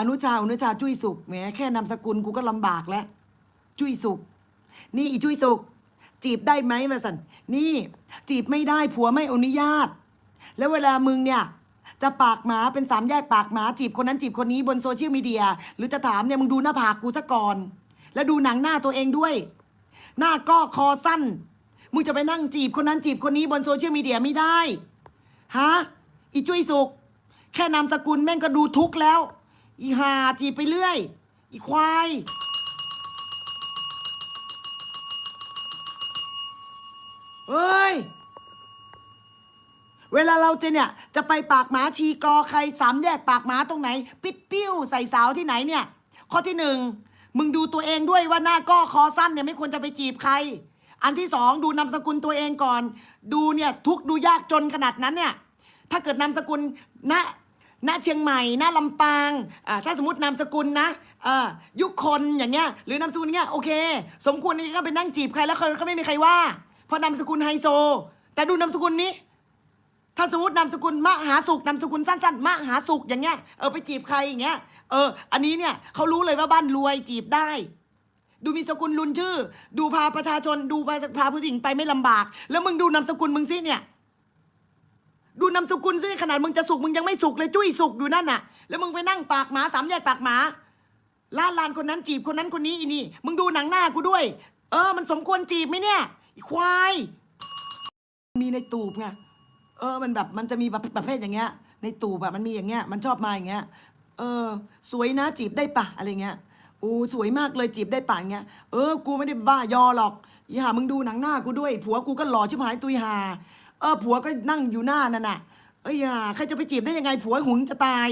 อนุชาอนุชาจุ้ยสุกแหมแค่นามสกุลกูก็ลำบากแล้ว จุ้ยสุก นี่อีจุ้ยสุก จีบได้ไหมมาสันนี่ จีบไม่ได้ผัวไม่อนุญาต แล้วเวลามึงเนี่ยจะปากหมาเป็นสามแยกปากหมาจีบคนนั้นจีบคนนี้บนโซเชียลมีเดีย หรือจะถามเนี่ยมึงดูหน้าผากกูซะก่อน แล้วดูหนังหน้าตัวเองด้วย หน้าก็คอสั้น มึงจะไปนั่งจีบคนนั้นจีบคนนี้บนโซเชียลมีเดียไม่ได้ฮะอีจุ้ยสุก แค่นามสกุลแม่งก็ดูทุกข์แล้ว อีหาจีบไปเรื่อย อีควาย เฮ้ย เวลาเราจะเนี่ย จะไปปากหมาชีกอใครสามแยกปากหมาตรงไหน ปิดปิ้วใส่สาวที่ไหนเนี่ย ข้อที่หนึ่งมึงดูตัวเองด้วยว่าหน้าก้อคอสั้นเนี่ยไม่ควรจะไปจีบใคร อันที่สองดูนามสกุลตัวเองก่อน ดูเนี่ยทุกดูยากจนขนาดนั้นเนี่ย ถ้าเกิดนามสกุล ณณเชียงใหม่ณลำปางอ่าถ้าสมมตินามสกุลนะเออยุคคนอย่างเงี้ย หรือนามสกุลเงี้ย โอเค สมควรที่จะไปนั่งจีบใครแล้วเขาไม่มีใครว่า เพราะนามสกุลไฮโซ แต่ดูนามสกุลนี้ ถ้าสมมตินามสกุลมหาสุขนามสกุลสั้นๆมหาสุขอย่างเงี้ย เออไปจีบใครอย่างเงี้ย เออ อันนี้เนี่ยเขารู้เลยว่าบ้านรวยจีบได้ดูมีสกุลลุนชื่อ ดูพาประชาชน ดูพาพาผู้หญิงไปไม่ลำบาก แล้วมึงดูนามสกุลมึงสิเนี่ย ดูนามสกุลสิขนาดมึงจะสุกมึงยังไม่สุกเลยจุ้ยสุกอยู่นั่นน่ะ แล้วมึงไปนั่งปากหมาสามแยกปากหมาล่าลานคนนั้นจีบคนนั้นคนนี้อีนี่ มึงดูหนังหน้ากูด้วย เออ มันสมควรจีบไหมเนี่ยอีควาย มีในตูบไงเออ มันแบบมันจะมีแบบประเภทอย่างเงี้ย ในตูแบบมันมีอย่างเงี้ย มันชอบมาอย่างเงี้ย เออ สวยนะจีบได้ปะอะไรเงี้ยโอ้สวยมากเลยจีบได้ปะอย่างเงี้ยเออ กูไม่ได้บ้ายอหรอกอีห่ามึงดูหนังหน้ากูด้วย ผัวกูก็หล่อชิบหายตุยหา เออผัวก็นั่งอยู่หน้านั่นน่ะเอ้ยห่าใครจะไปจีบได้ยังไงผัวหุงจะตาย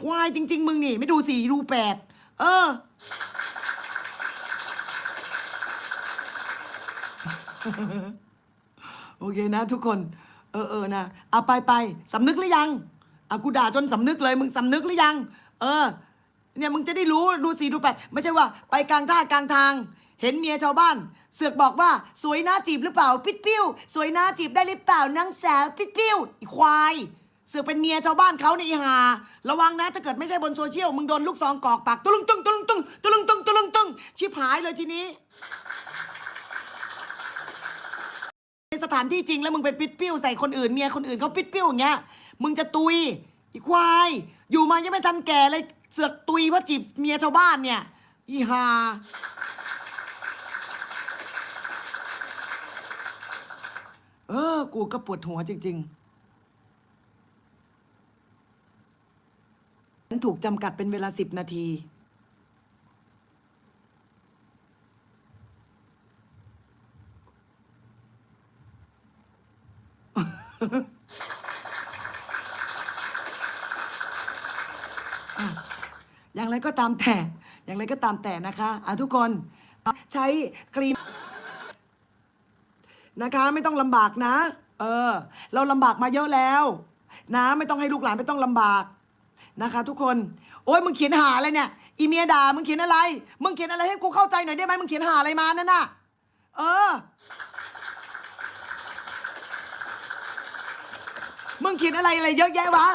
ควายจริง ๆ มึงนี่ ไม่ดูสี่ดูแปดเออ โอเคนะ ทุกคน เออเออนะเอาไปไปสำนึกหรือยังอากูด่าจนสำนึกเลย มึงสำนึกหรือยัง เออ เนี่ยมึงจะได้รู้ดูสีดูแปดไม่ใช่ว่า ไปกลางท่ากลางทาง เห็นเมียชาวบ้าน เสือกบอกว่าสวยน่าจีบหรือเปล่า ปิดปิ้ว สวยน่าจีบได้หรือเปล่านางแสาวปิดปิ้วอีควาย เสือกเป็นเมียชาวบ้านเขาในอีหา ระวังนะถ้าเกิดไม่ใช่บนโซเชียล มึงโดนลูกซองกอกปากตุลุงตึงตุลุงตึงตุลุงตึงตุลุงตึงชิบหายเลยทีนี้ในสถานที่จริงแล้วมึงไปปิดปิ้วใส่คนอื่นเมียคนอื่นเขาปิดปิ้วอย่างเงี้ยมึงจะตุยอีควาย อยู่มายังไม่ทันแก่เลยเสือกตุยเพราะจีบเมียชาวบ้านเนี่ย อีหา เออ กูก็ปวดหัวจริงๆฉันถูกจำกัดเป็นเวลาสิบนาที อย่างไรก็ตามแต่ อย่างไรก็ตามแต่นะคะ อะทุกคน ใช้ครีม นะคะ ไม่ต้องลำบากนะ เออ เราลำบากมาเยอะแล้ว นะไม่ต้องให้ลูกหลานไม่ต้องลำบากนะคะ ทุกคน โอ้ยมึงเขียนหาอะไรเนี่ยอีเมียด่ามึงเขียนอะไร มึงเขียนอะไรให้กูเข้าใจหน่อยได้ไหมมึงเขียนหาอะไรมานั่นน่ะ เออ มึงเขียนอะไรอะไรเยอะแยะวะ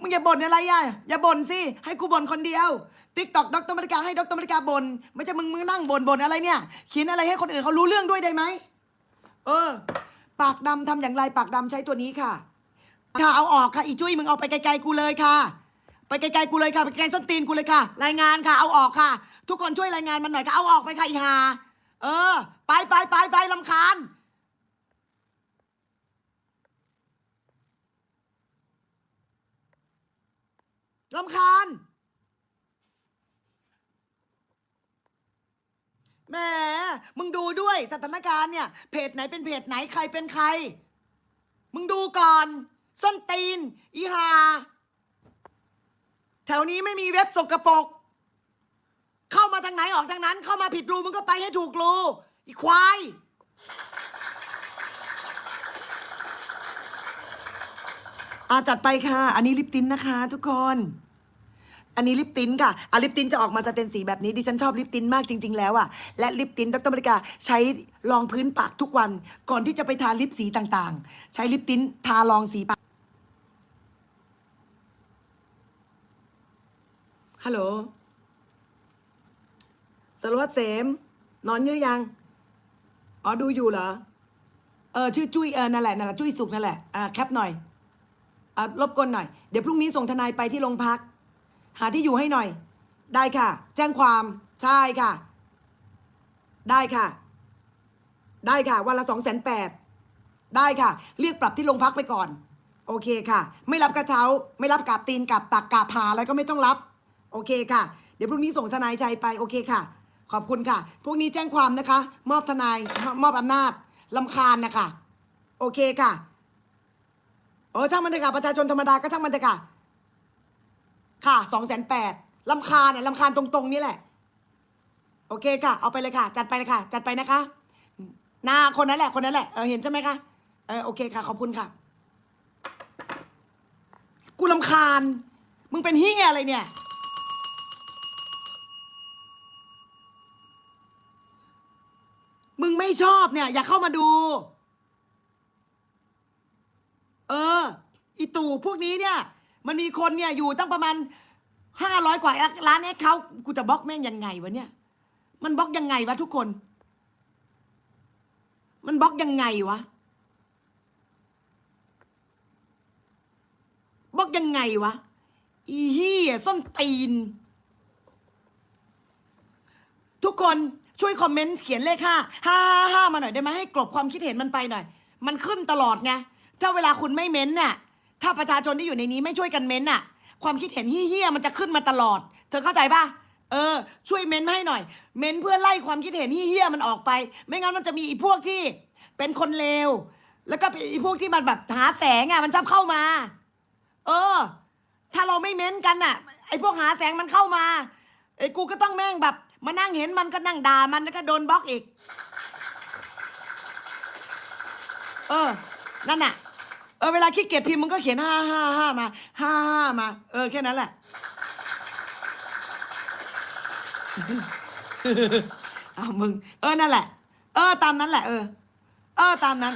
มึงอย่าบ่นอะไรอะอย่าบ่นสิ ให้กูบ่นคนเดียว ติ๊กตอกดรมริกาให้ดรมริกาบ่นไม่ใช่มึงมึงนั่งบ่นบ่นอะไรเนี่ย เขียนอะไรให้คนอื่นเขารู้เรื่องด้วยได้ไหม เออ ปากดำทำอย่างไรปากดำใช้ตัวนี้ค่ะค่ะเอาออกค่ะอีจุ้ยมึงเอาไปไกลๆกูเลยค่ะ ไปไกลๆกูเลยค่ะไปไกลส้นตีนกูเลยค่ะ รายงานค่ะ เอาออกค่ะ ทุกคนช่วยรายงานมันหน่อยค่ะเอาออกไปค่ะอีหาเออ ไปไปไปไปลำคาญลำคาญ แห มึงดูด้วยสถานการณ์เนี่ย เพจไหนเป็นเพจไหนใครเป็นใคร มึงดูก่อน ส้นตีน อีหา แถวนี้ไม่มีเว็บสกปรกเข้ามาทางไหนออกทางนั้น เข้ามาผิดรูมึงก็ไปให้ถูกรูอีควายอาจัดไปค่ะ อันนี้ลิปตินนะคะทุกคน อันนี้ลิปตินค่ะอะลิปตินจะออกมาสเตนสีแบบนี้ดิฉันชอบลิปตินมากจริง ๆ แล้วอะ และลิปตินดรบริกาใช้รองพื้นปากทุกวัน ก่อนที่จะไปทาลิปสีต่างๆ ใช้ลิปตินทารองสีปาก ฮัลโหลสารวัตรเสม นอนเยอะยัง อ๋อดูอยู่เหรอ เออชื่อจุ้ยเออนั่นแหละนั่นแหละจุ้ยสุกนั่นแหละ อ่าแคปหน่อย อ่ารบกวนหน่อย เดี๋ยวพรุ่งนี้ส่งทนายไปที่โรงพัก หาที่อยู่ให้หน่อย ได้ค่ะ แจ้งความใช่ค่ะ ได้ค่ะ ได้ค่ะ วันละสองแสนแปดได้ค่ะ เรียกปรับที่โรงพักไปก่อน โอเคค่ะ ไม่รับกระเช้า ไม่รับกาบตีนกาบตักกาบหาอะไรก็ไม่ต้องรับ โอเคค่ะ เดี๋ยวพรุ่งนี้ส่งทนายชัยไปโอเคค่ะ ขอบคุณค่ะพรุ่งนี้แจ้งความนะคะ มอบทนายมอบอำนาจลำคาญนะคะ โอเคค่ะโอ้ช่างมันเถอะค่ะประชาชนธรรมดาก็ช่างมันเถอะค่ะ ค่ะสองแสนแปดลำคาญเนี่ยลำคาญตรงๆนี่แหละ โอเคค่ะ เอาไปเลยค่ะ จัดไปเลยค่ะ จัดไปนะคะหน้าคนนั้นแหละ คนนั้นแหละ เออเห็นใช่ไหมคะ เออโอเคค่ะ ขอบคุณค่ะ กูลำคาญ มึงเป็นฮี่ไงอะไรเนี่ย มึงไม่ชอบเนี่ย อย่าเข้ามาดู เออ อีตู่พวกนี้เนี่ย มันมีคนเนี่ยอยู่ตั้งประมาณห้าร้อยกว่าร้านแอคเขากูจะบล็อกแม่งยังไงวะเนี่ย มันบล็อกยังไงวะทุกคน มันบล็อกยังไงวะบล็อกยังไงวะ อีเหี้ยส้นตีน ทุกคนช่วยคอมเมนต์เขียนเลขห้าห้าห้าห้ามาหน่อยได้ไหมให้กลบความคิดเห็นมันไปหน่อย มันขึ้นตลอดไง ถ้าเวลาคุณไม่เม้นต์น่ะ ถ้าประชาชนที่อยู่ในนี้ไม่ช่วยกันเม้นต์น่ะความคิดเห็นเฮี้ยๆมันจะขึ้นมาตลอด เธอเข้าใจปะเออ ช่วยเม้นให้หน่อย เม้นเพื่อไล่ความคิดเห็นเฮี้ยๆมันออกไป ไม่งั้นมันจะมีอีพวกที่เป็นคนเลวแล้วก็เป็นอีพวกที่มันแบบหาแสงอะมันชอบเข้ามา เออ ถ้าเราไม่เม้นกันน่ะไอพวกหาแสงมันเข้ามาไอ้กูก็ต้องแม่งแบบมานั่งเห็นมันก็นั่งด่ามันแล้วก็โดนบล็อกอีก เออ นั่นน่ะ ออเวลาขี้เกียจพิมพ์มึงก็เขียนห้าห้าห้ามาห้าห้ามา เออแค่นั้นแหละอ้าวมึง เออนั่นแหละ เออ ตามนั้นแหละ เออ เออตามนั้น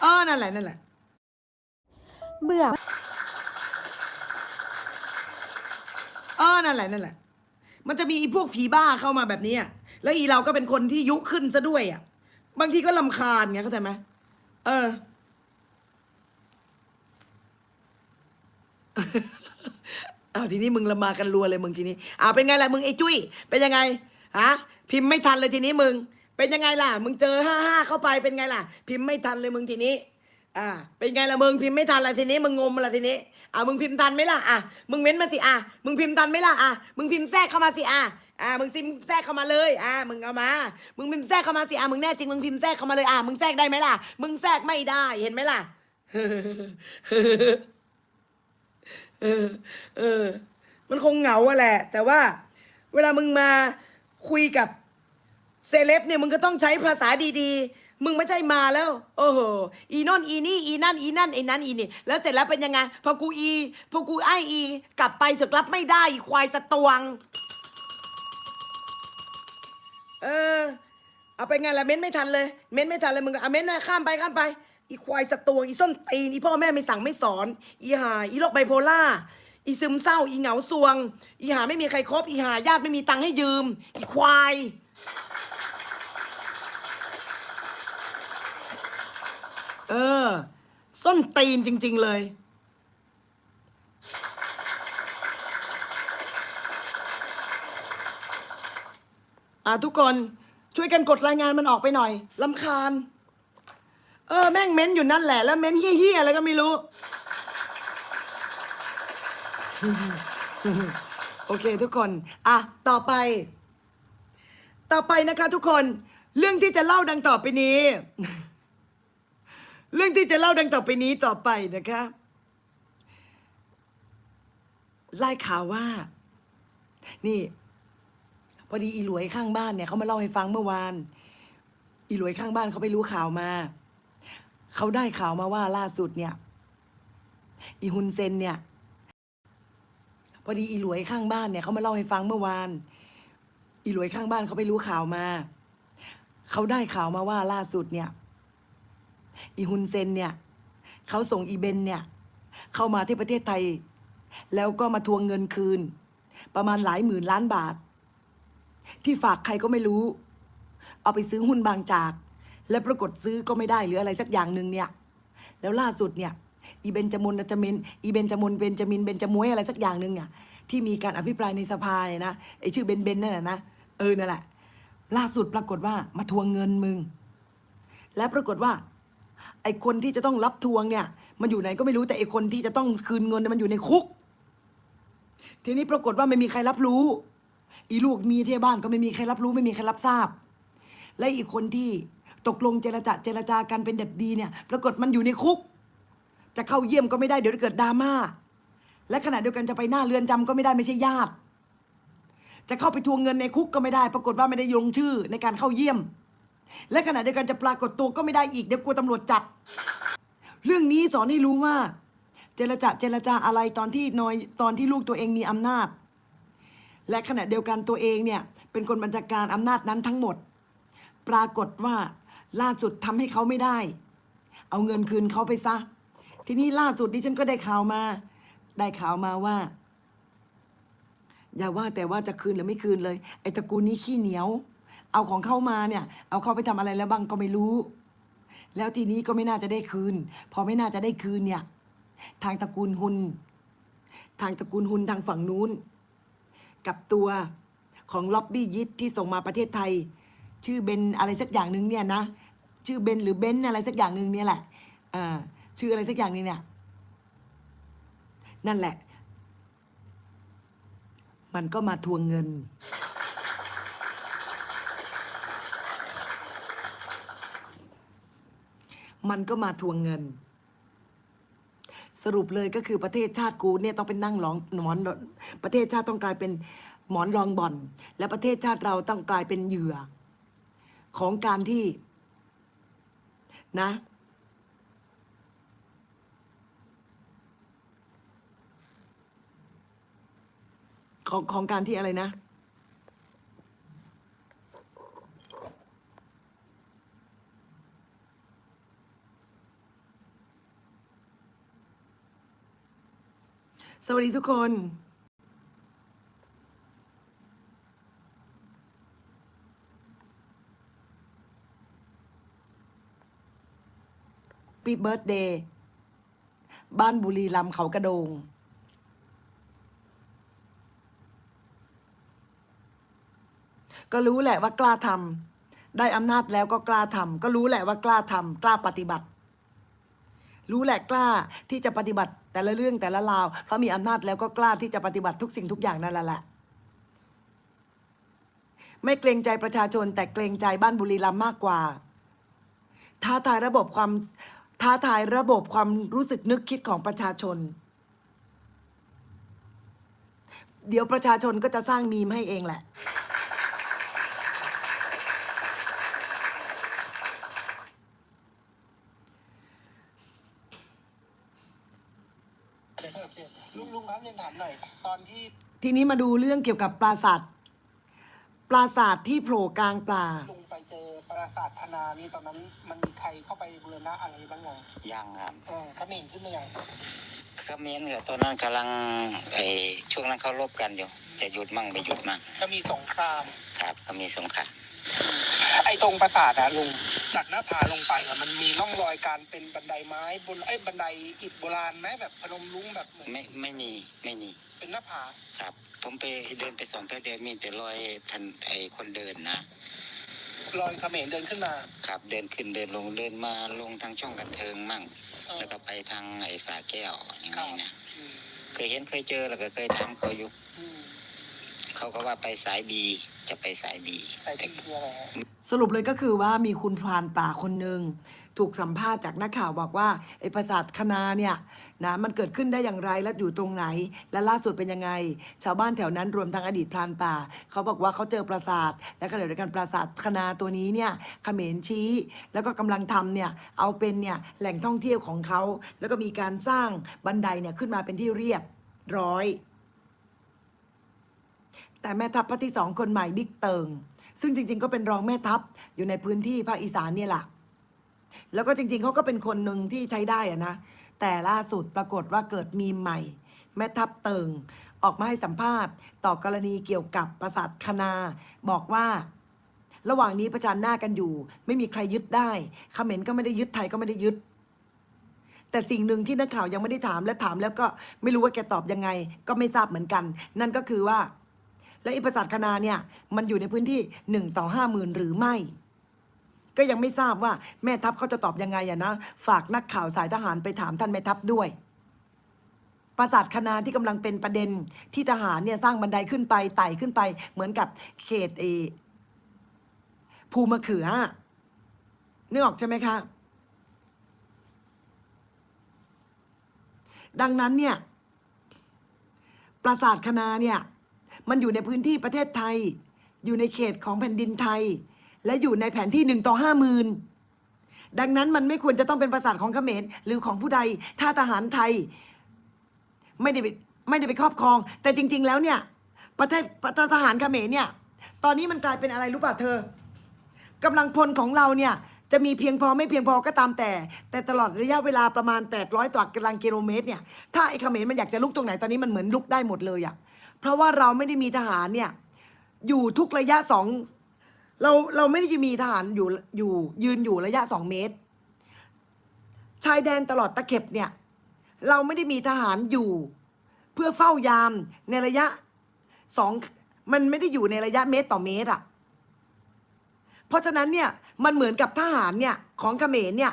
เออนั่นแหละนั่นแหละ เบื่อ เออนั่นแหละนั่นแหละ มันจะมีอีพวกผีบ้าเข้ามาแบบนี้อะแล้วอีเราก็เป็นคนที่ยุขึ้นซะด้วยอะ บางทีก็ลำคาญไงเข้าใจไหมเออ เอาทีนี้มึงละมากันรัวเลยมึงทีนี้อ่าเป็นไงล่ะมึงไอ้จุ้ย เป็นยังไงฮะพิมพ์ไม่ทันเลยทีนี้มึง เป็นยังไงล่ะ มึงเจอห้าห้าเข้าไปเป็นไงล่ะ พิมพ์ไม่ทันเลยมึงทีนี้ อ่า เป็นไงล่ะมึงพิมพ์ไม่ทันละทีนี้มึงงมละทีนี้อ่ามึงพิมพ์ทันไหมล่ะอะมึงเม้นมาสิอะมึงพิมพ์ทันไหมล่ะอะมึงพิมพ์แทรกเข้ามาสิอะอ่ามึงซิมแทรกเข้ามาเลยอ่ามึงเอามา มึงพิมพ์แทรกเข้ามาสิอะมึงแน่จริงมึงพิมพ์แทรกเข้ามาเลยอะมึงแทรกได้ไหมล่ะ มึงแทรกไม่ได้เห็นไหมล่ะเออเออ มันคงเหงาอะแหละ แต่ว่า เวลามึงมาคุยกับเซเลบเนี่ยมึงก็ต้องใช้ภาษาดีๆ มึงไม่ใช่มาแล้ว โอ้โหอีนอนอีนี่อีนั่นอีนั่นไอ้นั้นอีนี่ แล้วเสร็จแล้วเป็นยังไง พอกูอี พอกูไออี กลับไปสึกรับไม่ได้อีควายสตวง เออ เอาไปไงละเม้นไม่ทันเลย เม้นไม่ทันเลยมึงเอาเม้นหน่อยข้ามไปข้ามไปอีควายสตวงอีส้นตีนอีพ่อแม่ไม่สั่งไม่สอน อีหาอีโรคไบโพล่าอีซึมเศร้า อีเหงาซวง อีหาไม่มีใครครบอีหาญาติไม่มีตังค์ให้ยืม อีควาย เออ ส้นตีนจริง ๆ เลย อ่าทุกคนช่วยกันกดรายงานมันออกไปหน่อยลำคาญ เออ แม่งเม้นอยู่นั่นแหละ แล้วเม้นเฮี้ยๆอะไรก็ไม่รู้ โอเคทุกคน อะ ต่อไป ต่อไปนะคะทุกคน เรื่องที่จะเล่าดังต่อไปนี้ เรื่องที่จะเล่าดังต่อไปนี้ต่อไปนะคะไล่ข่าวว่า นี่ พอดีอีหลวยข้างบ้านเนี่ยเขามาเล่าให้ฟังเมื่อวาน อีหลวยข้างบ้านเขาไปรู้ข่าวมา เขาได้ข่าวมาว่าล่าสุดเนี่ย อีฮุนเซนเนี่ย พอดีอีหลวยข้างบ้านเนี่ยเขามาเล่าให้ฟังเมื่อวาน อีหลวยข้างบ้านเขาไปรู้ข่าวมา เขาได้ข่าวมาว่าล่าสุดเนี่ย อีฮุนเซนเนี่ยเขาส่งอีเบนเนี่ยเข้ามาที่ประเทศไทย แล้วก็มาทวงเงินคืน ประมาณหลายหมื่นล้านบาท ที่ฝากใครก็ไม่รู้ เอาไปซื้อหุ้นบางจาก และปรากฏซื้อก็ไม่ได้หรืออะไรสักอย่างหนึ่งเนี่ยแล้วล่าสุดเนี่ยอีเบนจามนจามินอีเบนจามนเบนจามินเบนจามวยอะไรสักอย่างหนึ่งเนี่ยที่มีการอภิปรายในสภาเนี่ยนะไอชื่อเบนเบนนั่นแหละนะเออนั่นแหละ ล่าสุดปรากฏว่ามาทวงเงินมึง และปรากฏว่า ไอคนที่จะต้องรับทวงเนี่ย มันอยู่ไหนก็ไม่รู้แต่ไอคนที่จะต้องคืนเงินมันอยู่ในคุก ทีนี้ปรากฏว่าไม่มีใครรับรู้ อีลูกมีที่บ้านก็ไม่มีใครรับรู้ ไม่มีใครรับทราบ และอีกคนที่ตกลงเจรจาเจรจากันเป็นเด็บดีเนี่ย ปรากฏมันอยู่ในคุก จะเข้าเยี่ยมก็ไม่ได้เดี๋ยวเกิดดราม่าและขณะเดียวกันจะไปหน้าเรือนจำก็ไม่ได้ไม่ใช่ญาติ จะเข้าไปทวงเงินในคุกก็ไม่ได้ ปรากฏว่าไม่ได้ลงชื่อในการเข้าเยี่ยม และขณะเดียวกันจะปรากฏตัวก็ไม่ได้อีกเดี๋ยวกลัวตำรวจจับ เรื่องนี้สอนให้รู้ว่า เจรจาเจรจาอะไรตอนที่น้อยตอนที่ลูกตัวเองมีอำนาจ และขณะเดียวกันตัวเองเนี่ยเป็นคนบัญชาการอำนาจนั้นทั้งหมด ปรากฏว่าล่าสุดทำให้เขาไม่ได้ เอาเงินคืนเขาไปซะ ทีนี้ล่าสุดดิฉันก็ได้ข่าวมา ได้ข่าวมาว่า อย่าว่าแต่ว่าจะคืนหรือไม่คืนเลย ไอ้ตระกูลนี้ขี้เหนียว เอาของเข้ามาเนี่ย เอาเข้าไปทำอะไรแล้วบ้างก็ไม่รู้ แล้วทีนี้ก็ไม่น่าจะได้คืน พอไม่น่าจะได้คืนเนี่ย ทางตระกูลหุน ทางตระกูลหุนทางฝั่งนู้น กับตัวของล็อบบี้ยิตที่ส่งมาประเทศไทย ชื่อเบนอะไรสักอย่างหนึ่งเนี่ยนะชื่อเบนหรือเบนอะไรสักอย่างหนึ่งเนี่ยแหละอ่าชื่ออะไรสักอย่างนึงเนี่ย นั่นแหละ มันก็มาทวงเงิน มันก็มาทวงเงิน สรุปเลยก็คือประเทศชาติกูเนี่ยต้องเป็นนั่งร้องหมอนประเทศชาติต้องกลายเป็นหมอนรองบ่อน และประเทศชาติเราต้องกลายเป็นเหยื่อ ของการที่นะ ของของการที่อะไรนะ สวัสดีทุกคน ปีเบิร์ดเดย์ บ้านบุรีลำเขากระโดง ก็รู้แหละว่ากล้าทำได้อำนาจแล้วก็กล้าทำก็รู้แหละว่ากล้าทำกล้าปฏิบัติ รู้แหละกล้าที่จะปฏิบัติแต่ละเรื่องแต่ละราว เพราะมีอำนาจแล้วก็กล้าที่จะปฏิบัติทุกสิ่งทุกอย่างนั่นแหละแหละไม่เกรงใจประชาชน แต่เกรงใจบ้านบุรีรัมย์มากกว่า ท้าทายระบบความท้าทายระบบความรู้สึกนึกคิดของประชาชน เดี๋ยวประชาชนก็จะสร้างมีมให้เองแหละ ลุงลุงครับยังถาม หน่อย ตอนที่ทีนี้มาดูเรื่องเกี่ยวกับปราสาทปราสาทที่โผล่กลางป่าลุงไปเจอปราสาทพนานี่ตอนนั้น มันมีใครเข้าไปบูรณะอะไรบ้างยังยังครับเออเขมิ้นขึ้นมายังเขมรกับตอนนั้นกำลังไอ้ช่วงนั้นเขารบกันอยู่ จะหยุดมั่งไม่หยุดมั่งจะมีสงครามครับก็มีสงคราม ไอ้ตรงปราสาทอะลุงจากหน้าผาลงไปอะมันมีร่องรอยการเป็นบันไดไม้บนไอ้ยบันไดอิฐโบราณไหมแบบพนมรุ้งแบบเหมือนไม่ไม่มีไม่มีเป็นหน้าผาครับ ผมไปเดินไปสองเท่าเดียวมีแต่รอยทันไอ้คนเดินนะรอยเขมิ้นเดินขึ้นมาครับเดินขึ้นเดินลงเดินมาลงทางช่องกันเทิงมั่งเออแล้วก็ไปทางไอ้สาแก้วอย่างนี้นะอืมเคยเห็นเคยเจอแล้วก็เคยถามเขาอยู่อืมเขาก็ว่าไปสายบี จะไปสายบีใส่ที่เรืออะไรฮะสรุปเลยก็คือว่ามีคุณพรานป่าคนหนึ่งถูกสัมภาษณ์จากนักข่าวบอกว่าไอ้ปราสาทคณาเนี่ยนะมันเกิดขึ้นได้อย่างไรและอยู่ตรงไหน และล่าสุดเป็นยังไง ชาวบ้านแถวนั้นรวมทั้งอดีตพรานป่า เขาบอกว่าเขาเจอปราสาท และขณะเดียวกันปราสาทคณาตัวนี้เนี่ยเขมรชี้ แล้วก็กำลังทำเนี่ยเอาเป็นเนี่ยแหล่งท่องเที่ยวของเขา แล้วก็มีการสร้างบันไดเนี่ยขึ้นมาเป็นที่เรียบร้อย แต่แม่ทัพภาคที่สองคนใหม่บิ๊กเติง ซึ่งจริง ๆ ก็เป็นรองแม่ทัพอยู่ในพื้นที่ภาคอีสานเนี่ยแหละแล้วก็จริง ๆเขาก็เป็นคนหนึ่งที่ใช้ได้อะนะแต่ล่าสุดปรากฏว่าเกิดมีใหม่ แม่ทัพเติง ออกมาให้สัมภาษณ์ ต่อกรณีเกี่ยวกับปราสาทคณา บอกว่า ระหว่างนี้ประจันหน้ากันอยู่ ไม่มีใครยึดได้ขเขมรก็ไม่ได้ยึดไทยก็ไม่ได้ยึด แต่สิ่งหนึ่งที่นักข่าวยังไม่ได้ถามและถามแล้วก็ไม่รู้ว่าแกตอบยังไง ก็ไม่ทราบเหมือนกัน นั่นก็คือว่า แล้วไอ้ปราสาทคณาเนี่ย มันอยู่ในพื้นที่หนึ่งต่อห้าหมื่นหรือไม่ ก็ยังไม่ทราบว่าแม่ทัพเขาจะตอบยังไงอะนะ ฝากนักข่าวสายทหารไปถามท่านแม่ทัพด้วย ปราสาทคณาที่กำลังเป็นประเด็นที่ทหารเนี่ยสร้างบันไดขึ้นไปไต่ขึ้นไป เหมือนกับเขตเอภูมะเขือนึกออกใช่ไหมคะ ดังนั้นเนี่ย ปราสาทคณาเนี่ย มันอยู่ในพื้นที่ประเทศไทย อยู่ในเขตของแผ่นดินไทย และอยู่ในแผนที่หนึ่งต่อห้าหมื่นดังนั้นมันไม่ควรจะต้องเป็นปราสาทของเขมรหรือของผู้ใดถ้าทหารไทย ไม่ได้ไม่ได้ไปครอบครอง แต่จริง ๆ แล้วเนี่ย ประเทศทหารเขมรเนี่ย ตอนนี้มันกลายเป็นอะไรรู้ป่ะเธอกำลังพลของเราเนี่ยจะมีเพียงพอไม่เพียงพอก็ตามแต่ แต่ตลอดระยะเวลาประมาณ 800ต่อกำลังกิโลเมตรเนี่ยถ้าไอ้เขมรมันอยากจะลุกตรงไหนตอนนี้มันเหมือนลุกได้หมดเลยอะ เพราะว่าเราไม่ได้มีทหารเนี่ย อยู่ทุกระยะสองเราเราไม่ได้จะมีทหารอยู่อยู่ยืนอยู่ระยะสองเมตร ชายแดนตลอดตะเข็บเนี่ย เราไม่ได้มีทหารอยู่ เพื่อเฝ้ายามในระยะสองมันไม่ได้อยู่ในระยะเมตรต่อเมตรอะเพราะฉะนั้นเนี่ยมันเหมือนกับทหารเนี่ยของเขมรเนี่ย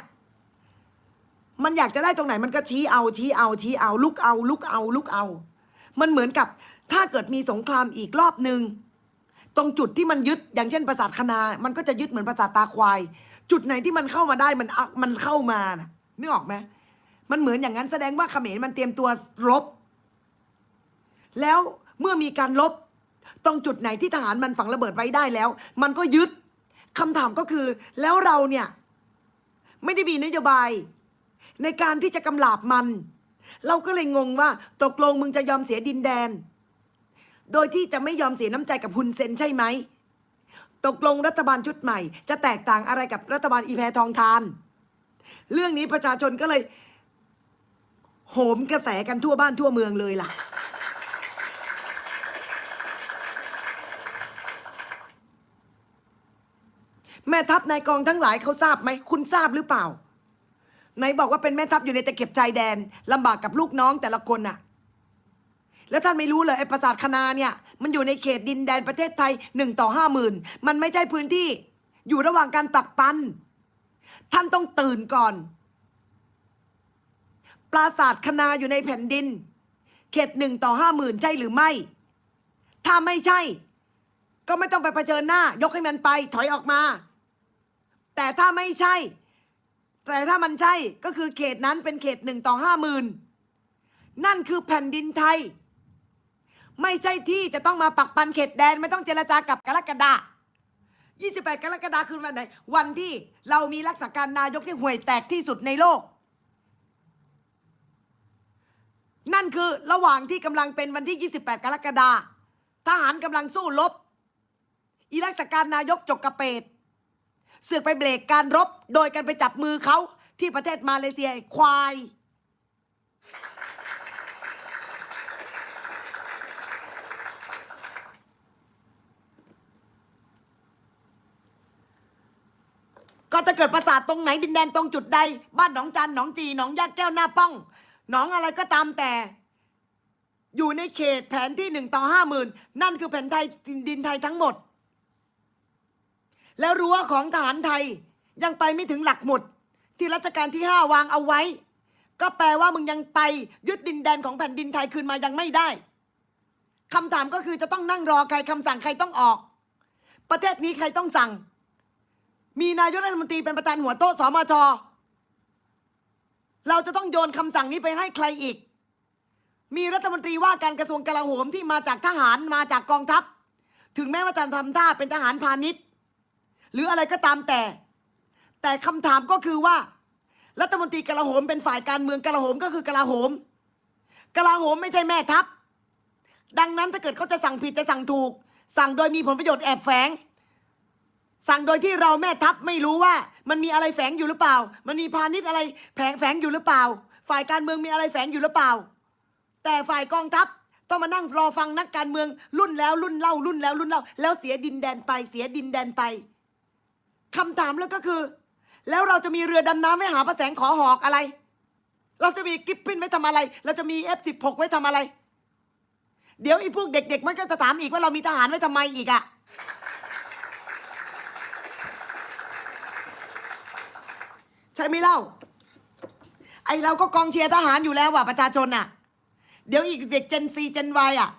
มันอยากจะได้ตรงไหนมันก็ชี้เอาชี้เอาชี้เอาลุกเอาลุกเอาลุกเอา มันเหมือนกับ ถ้าเกิดมีสงครามอีกรอบหนึ่งตรงจุดที่มันยึดอย่างเช่นปราสาทคณา มันก็จะยึดเหมือนปราสาทตาควาย จุดไหนที่มันเข้ามาได้มันมันเข้ามานะนึกออกไหมมันเหมือนอย่างนั้นแสดงว่าเขมรมันเตรียมตัวรบ แล้วเมื่อมีการลบตรงจุดไหนที่ทหารมันฝังระเบิดไว้ได้แล้ว มันก็ยึดคำถามก็คือ แล้วเราเนี่ย ไม่ได้มีนโยบาย ในการที่จะกำลาบมัน เราก็เลยงงว่าตกลงมึงจะยอมเสียดินแดน โดยที่จะไม่ยอมเสียน้ำใจกับฮุนเซนใช่ไหม ตกลงรัฐบาลชุดใหม่ จะแตกต่างอะไรกับรัฐบาลอีแพทองทาน เรื่องนี้ประชาชนก็เลย โหมกระแสกันทั่วบ้านทั่วเมืองเลยล่ะ แม่ทัพนายกองทั้งหลายเขาทราบไหม คุณทราบหรือเปล่า ไหนบอกว่าเป็นแม่ทัพอยู่ในตะเข็บชายแดนลำบากกับลูกน้องแต่ละคนน่ะ แล้วท่านไม่รู้เลยไอ้ปราสาทคณาเนี่ยมันอยู่ในเขตดินแดนประเทศไทยหนึ่งต่อห้าหมื่นมันไม่ใช่พื้นที่อยู่ระหว่างการปักปัน ท่านต้องตื่นก่อน ปราสาทคณาอยู่ในแผ่นดิน เขตหนึ่งต่อห้าหมื่นใช่หรือไม่ ถ้าไม่ใช่ ก็ไม่ต้องไปเผชิญหน้า ยกให้มันไปถอยออกมา แต่ถ้าไม่ใช่ แต่ถ้ามันใช่ก็คือเขตนั้นเป็นเขตหนึ่งต่อห้าหมื่นนั่นคือแผ่นดินไทย ไม่ใช่ที่จะต้องมาปักปันเขตแดน ไม่ต้องเจรจากับกรกฎา28 กรกฎาคือวันไหน วันที่เรามีรักษาการนายกที่ห่วยแตกที่สุดในโลก นั่นคือระหว่างที่กำลังเป็นวันที่ 28 กรกฎาทหารกำลังสู้รบ อีรักษาการนายกจกกระเปดเสือกไปเบรกการรบ โดยการไปจับมือเขาที่ประเทศมาเลเซียควาย ก็ถ้าเกิดประสาทตรงไหนดินแดนตรงจุดใด บ้านหนองจันหนองจีหนองยาดแก้วหน้าป้อง หนองอะไรก็ตามแต่ อยู่ในเขตแผนที่หนึ่งต่อห้าหมื่นนั่นคือแผ่นไทยดินไทยทั้งหมด แล้วรั้วของทหารไทยยังไปไม่ถึงหลักหมุด ที่รัชกาลที่ห้าวางเอาไว้ ก็แปลว่ามึงยังไปยึดดินแดนของแผ่นดินไทยคืนมายังไม่ได้คำถามก็คือจะต้องนั่งรอใครคำสั่งใครต้องออก ประเทศนี้ใครต้องสั่ง มีนายกรัฐมนตรีเป็นประธานหัวโต๊ะสมชเราจะต้องโยนคำสั่งนี้ไปให้ใครอีก มีรัฐมนตรีว่าการกระทรวงกลาโหมที่มาจากทหารมาจากกองทัพ ถึงแม้ว่าจะทำท่าเป็นทหารพาณิชย์ หรืออะไรก็ตามแต่ แต่คำถามก็คือว่า รัฐมนตรีกลาโหมเป็นฝ่ายการเมืองกลาโหมก็คือกลาโหม กลาโหมไม่ใช่แม่ทัพ ดังนั้นถ้าเกิดเขาจะสั่งผิดจะสั่งถูก สั่งโดยมีผลประโยชน์แอบแฝง สั่งโดยที่เราแม่ทัพไม่รู้ว่า มันมีอะไรแฝงอยู่หรือเปล่า มันมีพาณิชย์อะไรแฝงแฝงอยู่หรือเปล่า ฝ่ายการเมืองมีอะไรแฝงอยู่หรือเปล่า แต่ฝ่ายกองทัพต้องมานั่งรอฟังนักการเมือง รุ่นแล้วรุ่นเล่ารุ่นแล้วรุ่นเล่า แล้วเสียดินแดนไปเสียดินแดนไปคำถามแล้วก็คือ แล้วเราจะมีเรือดำน้ำไว้หาประแสงขอหอกอะไร เราจะมีกิฟฟินไว้ทำอะไร เราจะมี F16 ไว้ทำอะไร เดี๋ยวไอ้พวกเด็ก ๆ มันก็จะถามอีกว่าเรามีทหารไว้ทำไมอีกอะ ช่ไหมเล่า ไอเราก็กองเชียร์ทหารอยู่แล้วว่ะประชาชนอะเดี๋ยวอีกเด็กเจนซีเจนวอะ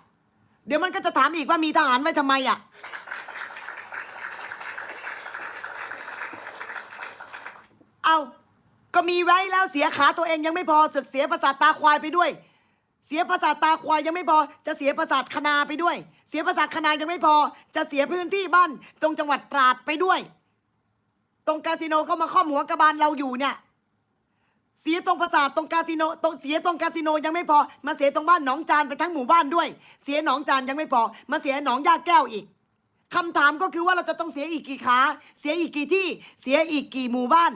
เดี๋ยวมันก็จะถามอีกว่ามีทหารไว้ทำไมอะเอาก็มีไว้แล้วเสียขาตัวเองยังไม่พอสึกเสียประสาทตาควายไปด้วย เสียประสาทตาควายยังไม่พอ จะเสียประสาทคณาไปด้วย เสียประสาทคณายังไม่พอ จะเสียพื้นที่บ้านตรงจังหวัดตราดไปด้วย ตรงคาสิโนเข้ามาข้อมหัวกระบาลเราอยู่เนี่ย เสียตรงประสาทตรงคาสิโนตรงเสียตรงคาสิโนยังไม่พอ มาเสียตรงบ้านหนองจานไปทั้งหมู่บ้านด้วย เสียหนองจานยังไม่พอ มาเสียหนองยาแก้วอีกคำถามก็คือว่าเราจะต้องเสียอีกกี่ขา เสียอีกกี่ที่ เสียอีกกี่หมู่บ้าน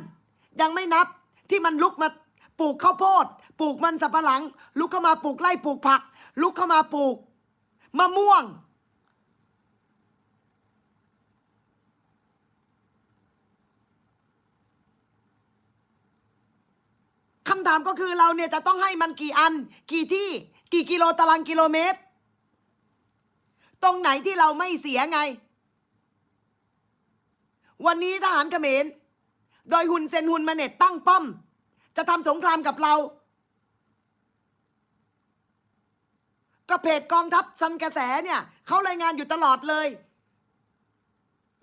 ยังไม่นับที่มันลุกมาปลูกข้าวโพด ปลูกมันสับปะหลัง ลุกเข้ามาปลูกไร่ปลูกผัก ลุกเข้ามาปลูกมะม่วง คำถามก็คือเราเนี่ยจะต้องให้มันกี่อัน กี่ที่ กี่กิโลตารางกิโลเมตร ตรงไหนที่เราไม่เสียไง วันนี้ทหารเขมร โดยฮุนเซนฮุนมาเน็ตตั้งป้อม จะทำสงครามกับเราก็เพจกองทัพซันกระแสเนี่ยเขารายงานอยู่ตลอดเลย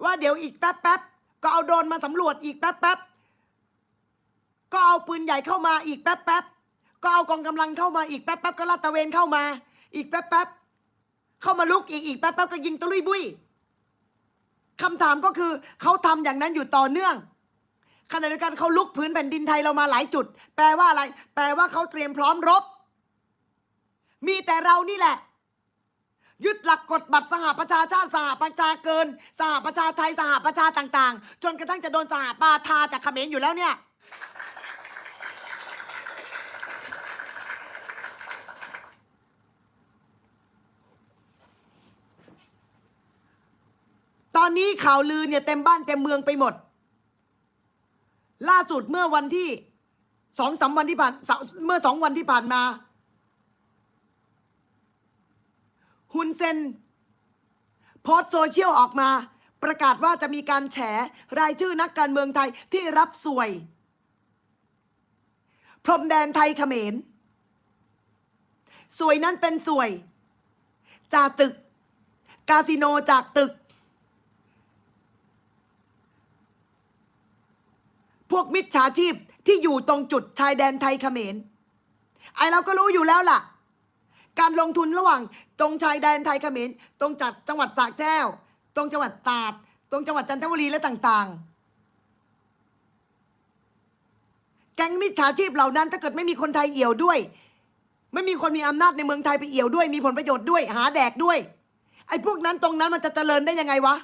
ว่าเดี๋ยวอีกแป๊บแป๊บๆก็เอาโดนมาสำรวจอีกแป๊บแป๊บๆ ก็เอาปืนใหญ่เข้ามาอีกแป๊บแป๊บก็เอากองกำลังเข้ามาอีกแป๊บแป๊บก็ลาดตระเวนเข้ามา อีกแป๊บแป๊บเข้ามาลุกอีกอีกแป๊บแป๊บก็ยิงตะลุยบุยคำถามก็คือเขาทำอย่างนั้นอยู่ต่อเนื่องขณะเดียวกันเขาลุกพื้นแผ่นดินไทยเรามาหลายจุด แปลว่าอะไร แปลว่าเขาเตรียมพร้อมรบ มีแต่เรานี่แหละ ยึดหลักกฎบัตรสหประชาชาติสหประชาเกิน สหประชาไทยสหประชาต่าง ๆ จนกระทั่งจะโดนสหปาทาจากเขมรอยู่แล้วเนี่ย อนนี้ข่าวลือเนี่ยเต็มบ้านเต็มเมืองไปหมด ล่าสุดเมื่อวันที่สองสามวันที่ผ่านเมื่อสองวันที่ผ่านมาฮุนเซนโพสต์โซเชียลออกมา ประกาศว่าจะมีการแฉรายชื่อนักการเมืองไทยที่รับสวย พรมแดนไทยเขมรสวยนั้นเป็นสวย จากตึก คาสิโนจากตึก พวกมิจฉาชีพที่อยู่ตรงจุดชายแดนไทยเขมรไอเราก็รู้อยู่แล้วล่ะ การลงทุนระหว่างตรงชายแดนไทยเขมรตรงจัดจังหวัดสระแก้ว ตรงจังหวัดตราด ตรงจังหวัดจันทบุรีและต่างๆ แก๊งมิจฉาชีพเหล่านั้นถ้าเกิดไม่มีคนไทยเอี่ยวด้วย ไม่มีคนมีอำนาจในเมืองไทยไปเอี่ยวด้วย มีผลประโยชน์ด้วย หาแดกด้วย ไอ้พวกนั้นตรงนั้นมันจะเจริญได้ยังไงวะ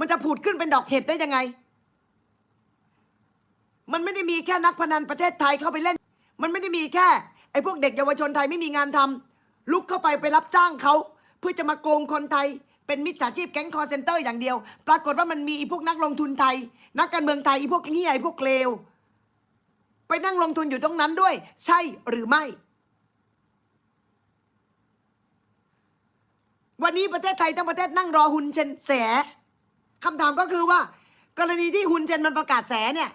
มันจะผุดขึ้นเป็นดอกเห็ดได้ยังไง มันไม่ได้มีแค่นักพนันประเทศไทยเข้าไปเล่น มันไม่ได้มีแค่ไอ้พวกเด็กเยาวชนไทยไม่มีงานทำลุกเข้าไปไปรับจ้างเขาเพื่อจะมาโกงคนไทย เป็นมิจฉาชีพแก๊งคอร์เซนเตอร์อย่างเดียว ปรากฏว่ามันมีไอ้พวกนักลงทุนไทย นักการเมืองไทยไอ้พวกเฮียไอ้พวกเลวไปนั่งลงทุนอยู่ตรงนั้นด้วย ใช่หรือไม่ วันนี้ประเทศไทยทั้งประเทศนั่งรอฮุนเซนแสคำถามก็คือว่า กรณีที่ฮุนเซนมันประกาศแสเนี่ย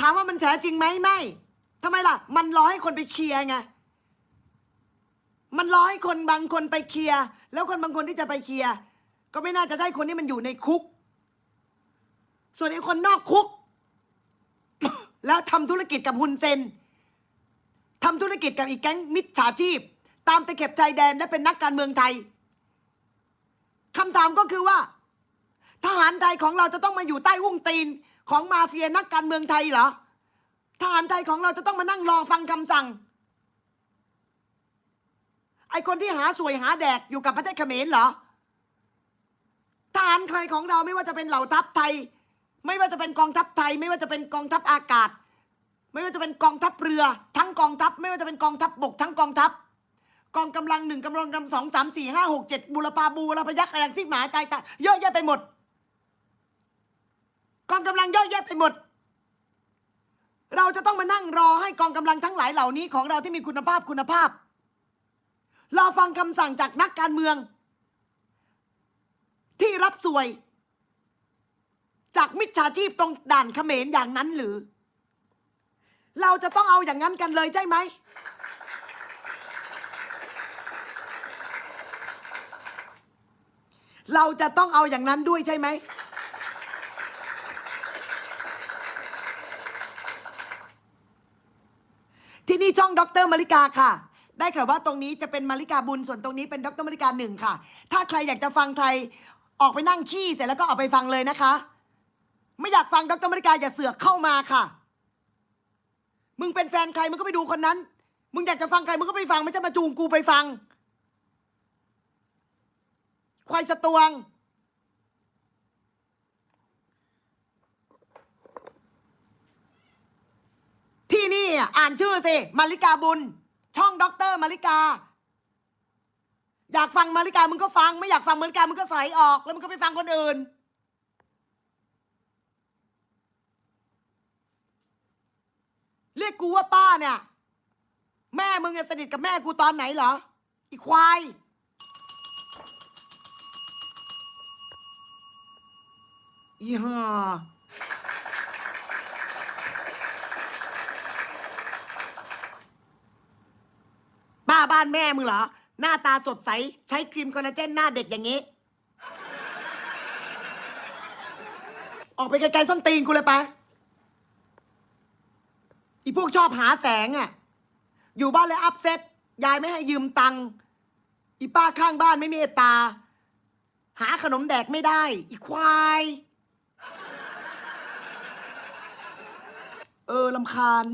ถามว่ามันแฉจริงไหมไม่ทำไมล่ะ มันรอให้คนไปเคลียร์ไงมันรอให้คนบางคนไปเคลียร์แล้วคนบางคนที่จะไปเคลียร์ก็ไม่น่าจะใช่คนที่มันอยู่ในคุก ส่วนไอ้คนนอกคุก แล้วทำธุรกิจกับฮุนเซนทำธุรกิจกับอีกแก๊งมิจฉาชีพ ตามตะเข็บชายแดนและเป็นนักการเมืองไทยคำถามก็คือว่า ทหารไทยของเราจะต้องมาอยู่ใต้อุ้งตีน ของมาเฟียนักการเมืองไทยเหรอทหารไทยของเราจะต้องมานั่งรอฟังคำสั่ง ไอคนที่หาสวยหาแดกอยู่กับประเทศเขมรเหรอทหารไทยของเราไม่ว่าจะเป็นเหล่าทัพไทย ไม่ว่าจะเป็นกองทัพไทย ไม่ว่าจะเป็นกองทัพอากาศ ไม่ว่าจะเป็นกองทัพเรือ ทั้งกองทัพ ไม่ว่าจะเป็นกองทัพบกทั้งกองทัพ กองกำลังหนึ่งกำลังกำลังสองสามสี่ห้าหกเจ็ดบุรพาบูรพยักษ์อะไรที่หมาตายตายเยอะแยะไปหมด กองกำลังเยอะแยะไปหมด เราจะต้องมานั่งรอให้กองกำลังทั้งหลายเหล่านี้ของเราที่มีคุณภาพคุณภาพ รอฟังคำสั่งจากนักการเมือง ที่รับสวย จากมิจฉาชีพตรงด่านเขมรอย่างนั้นหรือ เราจะต้องเอาอย่างนั้นกันเลยใช่ไหมเราจะต้องเอาอย่างนั้นด้วยใช่ไหม ที่นี่ช่อง ดรมาริกาค่ะ ได้ข่าวว่าตรงนี้จะเป็นมาริกาบุญส่วนตรงนี้เป็นดรมาริกาหนึ่งค่ะ ถ้าใครอยากจะฟังใครออกไปนั่งขี้เสร็จแล้วก็ออกไปฟังเลยนะคะ ไม่อยากฟังดรมาริกาอย่าเสือกเข้ามาค่ะ มึงเป็นแฟนใครมึงก็ไปดูคนนั้น มึงอยากจะฟังใครมึงก็ไปฟังไม่ใช่มาจูงกูไปฟัง ควายสตวง ที่นี่อะอ่านชื่อสิมาริกาบุญ ช่องด็อกเตอร์มาริกา อยากฟังมาริกามึงก็ฟัง ไม่อยากฟังมาริกามึงก็ใส่ออก แล้วมึงก็ไปฟังคนอื่น เรียกกูว่าป้าเนี่ย แม่มึงอะสนิทกับแม่กูตอนไหนเหรออีควายอีห่า ป้าบ้านแม่มึงเหรอ หน้าตาสดใส ใช้ครีมคอลลาเจนหน้าเด็กอย่างนี้ ออกไปไกลๆส้นตีนกูเลยไปอีพวกชอบหาแสงอะ่ะ อยู่บ้านเลยอัพเซ็ตยายไม่ให้ยืมตังค์อีป้าข้างบ้านไม่เมตตา หาขนมแดกไม่ได้ อีควาย เออลำคาญ